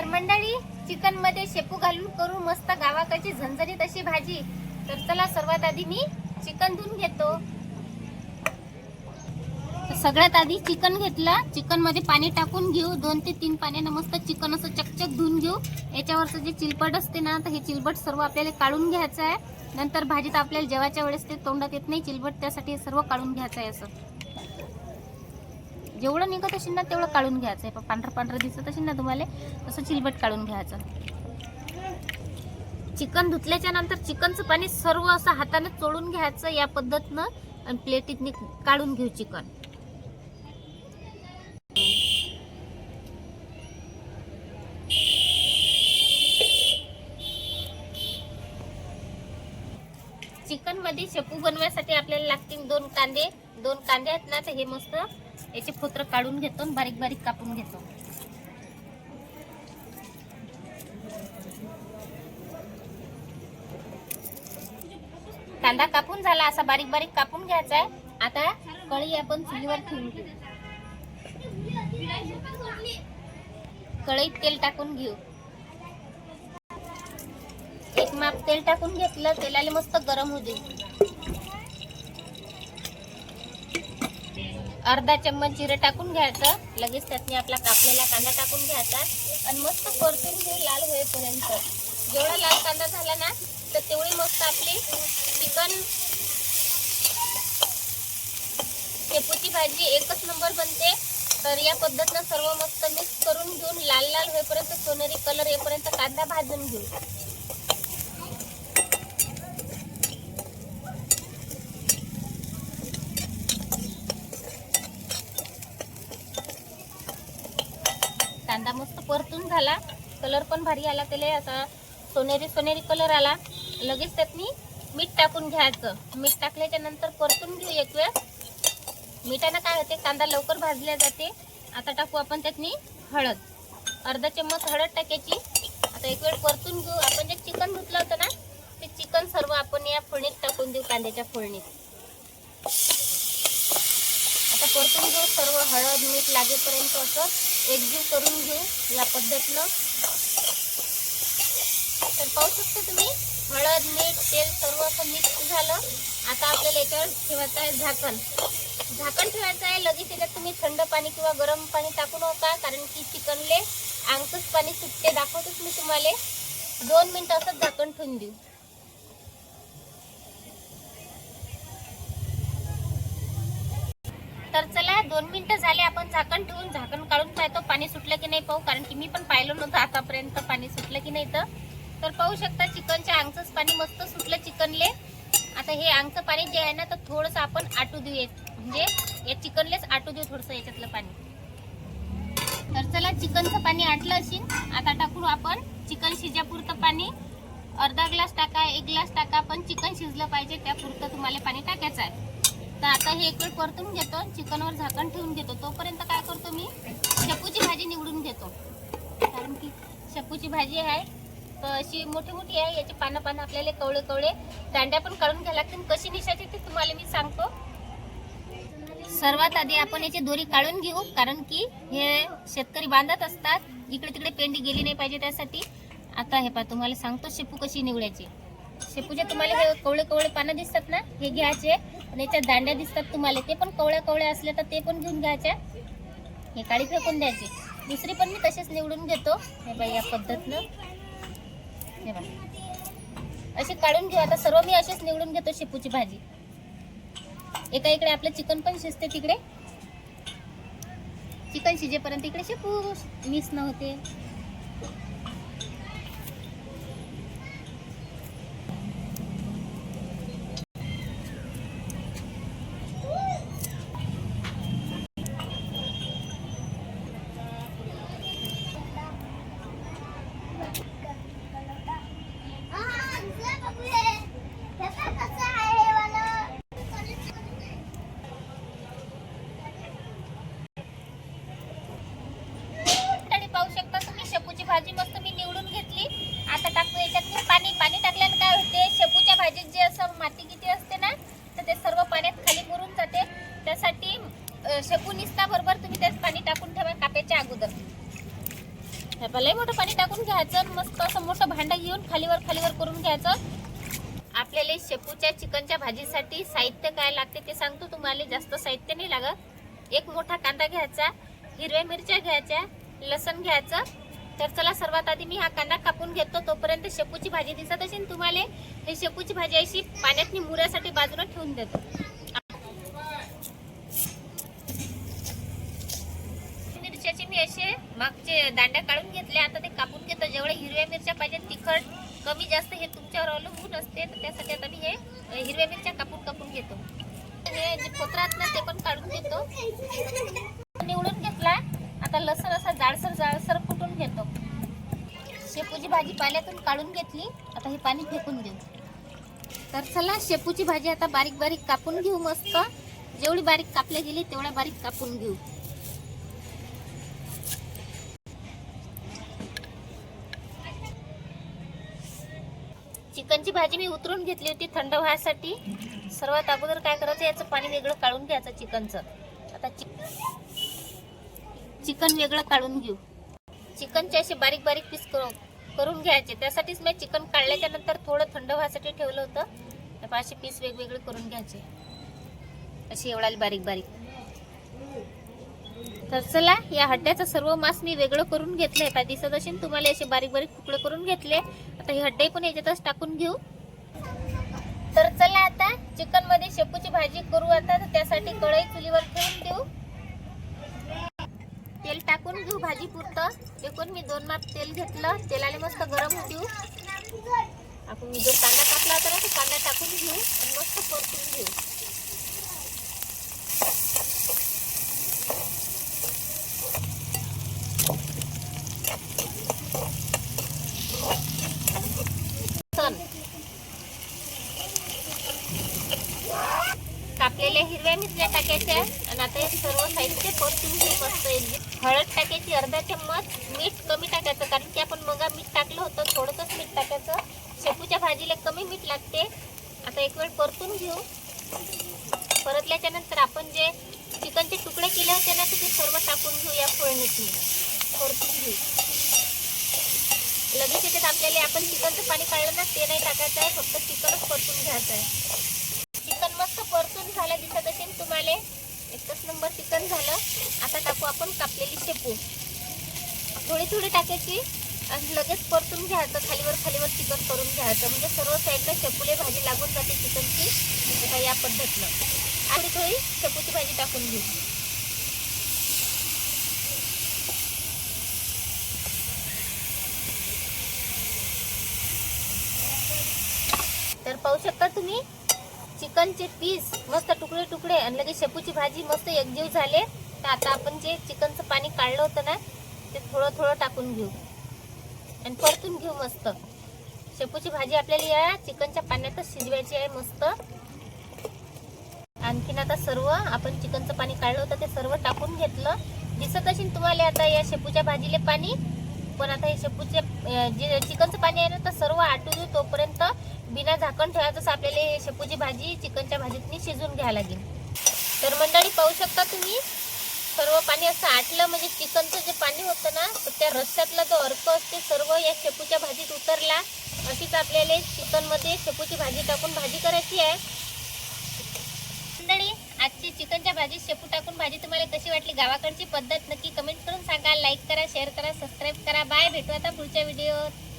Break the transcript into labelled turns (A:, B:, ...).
A: तर मंडळी चिकनमध्ये शेपू घालून करू मस्त गावाकडची झणझणीत अशी भाजी. तर चला सर्वात आधी मी चिकन धुवून घेतो. सगळ्यात आधी चिकन घेतलं. चिकनमध्ये पाणी टाकून घेऊ. दोन ते तीन पाण्यानं मस्त चिकन असं चकचक धुवून घेऊ. याच्यावरचं जे चिलपट असते ना तर हे चिलबट सर्व आपल्याला काढून घ्यायचं आहे. नंतर भाजीत आपल्याला जेवायच्या वेळेस ते तोंडात येत नाही चिलबट त्यासाठी हे सर्व काढून घ्यायचं आहे असं. जेवढं निघत असेल ना तेवढं काढून घ्यायचं. आहे पांढरं पांढरं दिसत असेल ना तुम्हाला तसं चिलबट काढून घ्यायचं. चिकन धुतल्याच्या नंतर चिकनचं पाणी सर्व असं हाताने चोळून घ्यायचं या पद्धतीनं आणि प्लेटीत काढून घेऊ चिकन. चिकनमध्ये शेपू बनवायसाठी आपल्याला लागतील दोन कांदे. दोन कांदे आहेत ना तर हे मस्त याचे खोत्र काढून घेतो आणि बारीक बारीक कापून घेतो. कांदा कापून झाला असा बारीक बारीक कापून घ्यायचा आहे आता कढई आपण चुलीवर ठेवून घेऊ. कढईत तेल टाकून घेऊ. एक माप तेल टाकून घेतलं तेलाला मस्त गरम होऊ दे. अर्धा चम्मच जिरं टाकून घ्यायचं. लगेच त्यातनी आपला कापलेला कांदा टाकून घ्यायचा. आणि मस्त परतून घेऊ लाल होईपर्यंत. जेवढा लाल कांदा झाला ना तर तेवढी मस्त आपली चिकन शेपूची भाजी एकच नंबर बनते. तर या पद्धतीनं सर्व मस्त मिक्स करून घेऊन लाल लाल होईपर्यंत सोनेरी कलर येईपर्यंत कांदा भाजून घेऊ कांदा मस्त परतून झाला. कलर पण भारी आला त्याला. असा सोनेरी सोनेरी कलर आला. लगेच त्यातनी मीठ टाकून घ्यायचं. मीठ टाकल्याच्या नंतर परतून घेऊ एक वेळ. मिठानं काय होते कांदा लवकर भाजल्या जाते. आता टाकू आपण त्यातनी हळद. अर्धा चम्मच हळद टाकायची. आता एक वेळ परतून घेऊ. आपण जे चिकन धुतलं होतं ना ते चिकन सर्व आपण या फोडणीत टाकून देऊ कांद्याच्या फोडणीत. आता परतून घेऊ सर्व हळद मीठ लागेपर्यंत असं. एकजीव करून घेऊ या पद्धतीनं. तर पाहू शकता तुम्ही हळद मीठ तेल सर्व असं मिक्स झालं. आता आपल्याला याच्यावर ठेवायचं आहे झाकण. झाकण ठेवायचं आहे लगेच त्याच्यात तुम्ही थंड पाणी किंवा गरम पाणी टाकू नका कारण की चिकनले अंगच पाणी सुटते. दाखवतोच मी तुम्हाला. दोन मिनटं असं झाकण ठेवून देऊ. तर चला दोन मिनिटं झाले आपण झाकण ठेवून झाकण काढून पाहतो पाणी सुटलं की नाही पाहू कारण की मी पण पाहिलं नव्हतं आतापर्यंत पाणी सुटलं की नाही तर. तर पाहू शकता चिकनच्या अंगचंच पाणी मस्त सुटलं चिकनले. आता हे अंगचं पाणी जे आहे ना तर थोडंसं आपण आटू देऊ म्हणजे या चिकनलेच आटू देऊ थोडंसं याच्यातलं पाणी. तर चला चिकनचं पाणी आटलं असेल आता टाकू आपण चिकन शिजापुरतं पाणी. अर्धा ग्लास टाका एक ग्लास टाका पण चिकन शिजलं पाहिजे त्यापुरतं तुम्हाला पाणी टाकायचं आहे. तर आता हे एक वेळ परतून घेतो चिकनवर झाकण ठेवून घेतो. तोपर्यंत काय करतो मी शेपूची भाजी निवडून घेतो. कारण की शेपूची भाजी आहे तर अशी मोठी मोठी आहे याची पानं पानं आपल्याला कवळे कवळे दांड्या पण काढून घ्यायला लागतील. कशी निशाची ते तुम्हाला मी सांगतो. सर्वात आधी आपण याची दोरी काढून घेऊ कारण की हे शेतकरी बांधत असतात. इकडे तिकडे पेंडी गेली नाही पाहिजे त्यासाठी. आता हे पा तुम्हाला सांगतो शेपू कशी निवडायची. शेपूचे तुम्हाला हे कवळे कवळे पानं दिसतात ना हे घ्यायचे. आणि याच्या दांड्या दिसतात तुम्हाला. ते पण कवळ्या कवळ्या असल्या तर ते पण घेऊन घ्यायच्या. हे काळी फेकून द्यायची. दुसरी पण मी तसेच निवडून घेतो. हे बाई या पद्धतीनं. हे बघा. अशी काढून घेऊ. आता सर्व मी असेच निवडून घेतो शेपूची भाजी. एका इकडे आपलं चिकन पण शिजते तिकडे. चिकन शिजेपर्यंत इकडे शेपू मिस न होते आणि पाहू शकता तुम्ही शेपूची भाजी मस्त मी निवडून घेतली आता टाकतो याच्यात मी पाणी पाणी टाकल्यानं काय होते शेपूच्या जे असं माती किती असते ना तर ते सर्व पाण्यात खाली मुरून जाते. त्यासाठी अं, शेपू बरोबर तुम्ही त्यात पाणी टाकून ठेवा कापायच्या अगोदर. हे लय मोठं पाणी टाकून घ्यायचं आणि मस्त असं मोठं भांडं घेऊन खालीवर खालीवर करून घ्यायचं. आपल्याला शेपूच्या चिकनच्या भाजीसाठी साहित्य काय लागते ते सांगतो तुम्हाला. जास्त साहित्य नाही लागत. एक मोठा कांदा घ्यायचा हिरव्या मिरच्या घ्यायच्या लसण घ्यायचं. तर चला सर्वात आधी मी हा कांदा कापून घेतो. तोपर्यंत शेपूची भाजी दिसत असेल तुम्हाला हे शेपूची भाजी अशी पाण्यात मुऱ्यासाठी बाजूला ठेवून देतो. मिरच्याचे मी असे मागचे दांड्या काढून घेतले. आता ते कापून घेतो. जेवढे हिरव्या मिरच्या पाहिजे तिखट कमी जास्त हे तुमच्यावर अवलंबून असते तर त्यासाठी आता मी हे हिरव्या मिरच्या कापून कापून घेतो. हे जे पोत्रात ना ते पण काढून घेतो. निवडून घेतला आता लसण भाजी पाण्यातून काढून घेतली. आता हे पाणी फेकून देऊ. तर चला शेपूची भाजी आता बारीक बारीक कापून घेऊ मस्त. जेवढी बारीक कापल्या गेली तेवढ्या बारीक कापून घेऊ. चिकनची भाजी मी उतरून घेतली होती थंड व्हायसाठी. सर्वात अगोदर काय करायचं याचं पाणी वेगळं काढून घ्यायचं चिकनचं. आता चिक चिकन वेगळं काढून घेऊ. चिकनचे असे बारीक बारीक पीस करून करून घ्यायचे. त्यासाठीच मी चिकन काढल्याच्या नंतर थोडं थंड व्हायसाठी ठेवलं होतं. तर असे पीस वेगवेगळे करून घ्यायचे. असे एवढा बारीक बारीक. तर चला या हड्ड्याचं सर्व मांस मी वेगळं करून घेतलंय. काय दिसत असेल तुम्हाला असे बारीक बारीक तुकडे करून घेतले. आता हे हड्डे पण याच्यातच टाकून घेऊ. तर चला आता चिकनमध्ये शेपूची भाजी करू. आता तर त्यासाठी कढई चुलीवर ठेवून देऊ. तेल टाकून घेऊ भाजी पुरतं. एकूण मी दोन माप तेल घेतलं. तेलाने मस्त गरम होऊ देऊ आपण मी जो कांदा टाकला होता ना तो कांदा टाकून घेऊ आणि मस्त परतून घेऊ. हिरव्या मिरच्या टाकायच्या आणि आता हे सर्व साहित्य परतून घेऊ मस्त हळद टाकायची अर्धा चम्मच मीठ कमी टाकायचं कारण की आपण मगा मीठ टाकलं होतं थोडंसंच मीठ टाकायचं. शेपूच्या भाजीला कमी मीठ लागते. आता एक वेळ परतून घेऊ. परतल्याच्या नंतर आपण जे चिकनचे तुकडे केले होते ना ते सर्व टाकून घेऊ या फोडणीतून. परतून घेऊ. लगेच याच्यात आपल्याला आपण चिकनचं पाणी काढलं ना ते नाही टाकायचं आहे फक्त चिकनच परतून घ्यायचं आहे चिकन मस्त परतून झालं दिसत असेल तुम्हाला एकच नंबर चिकन झालं. आता टाकू आपण कापलेली शेपू. थोडी थोडी टाकायची आणि लगेच परतून घ्यायचं. खालीवर खालीवर चिकन करून घ्यायचं. म्हणजे सर्व साईडला शेपूले भाजी लागून जाते चिकनची आता या पद्धतीनं. आणि थोडी शेपूची भाजी टाकून घेऊ. तर पाहू शकता तुम्ही चिकनचे पीस मस्त तुकडे तुकडे आणि लगेच शेपूची भाजी मस्त एकजीव झाले. तर आता आपण जे चिकनचं पाणी काढलं होतं ना ते थोडं थोडं टाकून घेऊ. आणि परतून घेऊ मस्त. शेपूची भाजी आपल्याला या चिकनच्या पाण्यातच शिजवायची आहे मस्त. आणखीन आता सर्व आपण चिकनचं पाणी काढलं होतं ते सर्व टाकून घेतलं. दिसत असेल तुम्हाला आता या शेपूच्या भाजीले पाणी. पण आता हे शेपूचे जे चिकनचं पाणी आहे ना तर सर्व आटू देऊ तोपर्यंत बिना झाकण ठेवायचं आपल्याला हे शेपूची भाजी चिकनच्या भाजीतनी शिजून घ्यावं लागेल. तर मंडळी पाहू शकता तुम्ही सर्व पाणी असं आटलं म्हणजे चिकनचं जे पाणी होतं ना तर त्या रस्त्यातला जो अर्क असते सर्व या शेपूच्या भाजीत उतरला. अशीच आपल्याला चिकनमध्ये शेपूची भाजी टाकून भाजी करायची आहे. आजची शेपू टाकून भाजी तुम्हाला कशी वाटली? गावाकडची पद्धत नक्की कमेंट करून सांगा. लाईक करा शेअर करा सबस्क्राईब करा. बाय भेटू आता पुढच्या व्हिडिओत